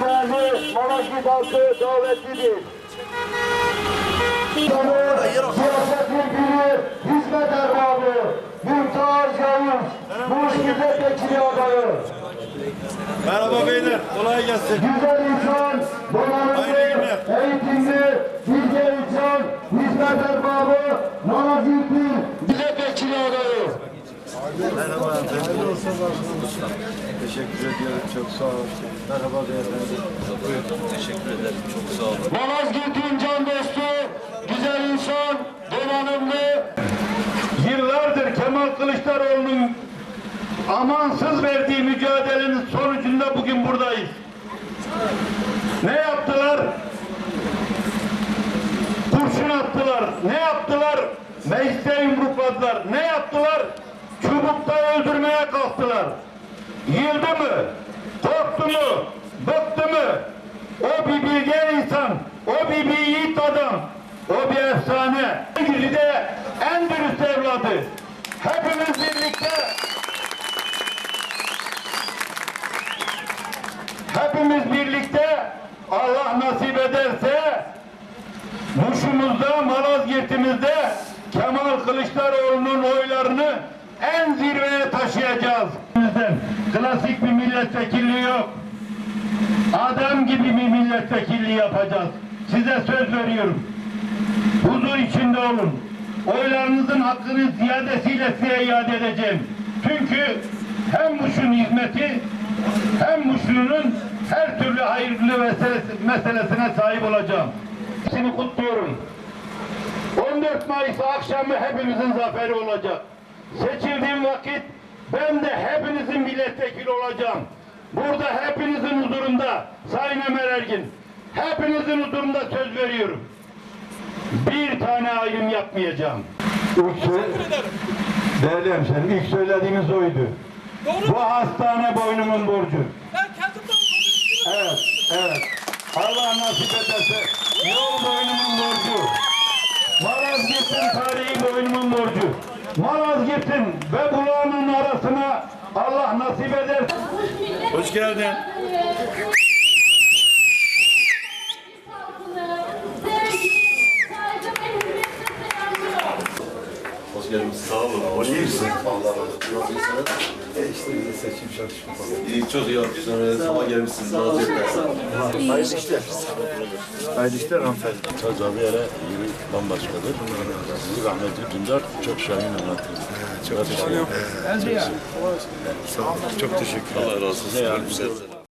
kıymetlidir. Siyasetin biri, hizmet erbabı, Mümtaz Yavuz, Muş Milletvekili adayı. Merhaba beyler, kolay gelsin. Güzel insan, donanımlı, eğitimli, bilge insan, hizmet erbabı, nazikli, milletvekili adayı. Teşekkür ediyorum, çok sağ olun. Merhaba beyefendi. Malazgirt'in can dostu, güzel insan, donanımlı. Yıllardır Kemal Kılıçdaroğlu'nun amansız verdiği mücadelenin sonucunda bugün buradayız. Ne yaptılar? Kurşun attılar. Ne yaptılar? Mecliste yumrukladılar. Ne yaptılar? Çubukta öldürmeye kalktılar. Yıldı mı? Korktu mu? Bıktı mı? O bir bilge insan, o bir, bir yiğit adam, o bir efsane. de en dürüst evladı. Hepimiz birlikte hepimiz birlikte Allah nasip ederse Muş'umuzda, Malazgirt'imizde Kemal Kılıçdaroğlu'nun oylarını en zirveye taşıyacağız. Klasik bir milletvekilliği yok. Adam gibi bir milletvekilliği yapacağız. Size söz veriyorum. Huzur içinde olun. Oylarınızın hakkını ziyadesiyle size iade edeceğim. Çünkü hem Muş'un hizmeti hem Muşlu'nun her türlü hayırlı meselesi- meselesine sahip olacağım. Seni kutluyorum. 14 Mayıs akşamı hepimizin zaferi olacak. Seçildiğim vakit ben de hepinizin milletvekili olacağım. Burada hepinizin huzurunda Sayın Ömer Ergin, hepinizin huzurunda söz veriyorum. Bir tane ayrım yapmayacağım. İlk Değerli hemşerim, ilk söylediğimiz oydu. Doğru. Bu hastane boynumun borcu. Ben kendimden. Evet, evet. Allah nasip ederse yol boynumun borcu. Malazgirt'in tarihi boynumun borcu. Malazgirt'in ve bulağının arasına Allah nasip eder. Hoş geldin. Hoş geldiniz. Sağ olun. Hoş geldiniz. Allah razı olsun. E işte bize seçim çalışma falan. İyi, çok iyi yapmışsınız. Sabah gelmişsiniz. Razı etmez. Hayırlı işler. Hayırlı işler hanımefendi. Tabii bir yere yeri bambaşkadır. Sizi rahmetli Dündar çok şahin anlattı. Çok teşekkür ederim. Sağ olun. Çok teşekkür ederim. Allah razı olsun. Size yardım Güzel.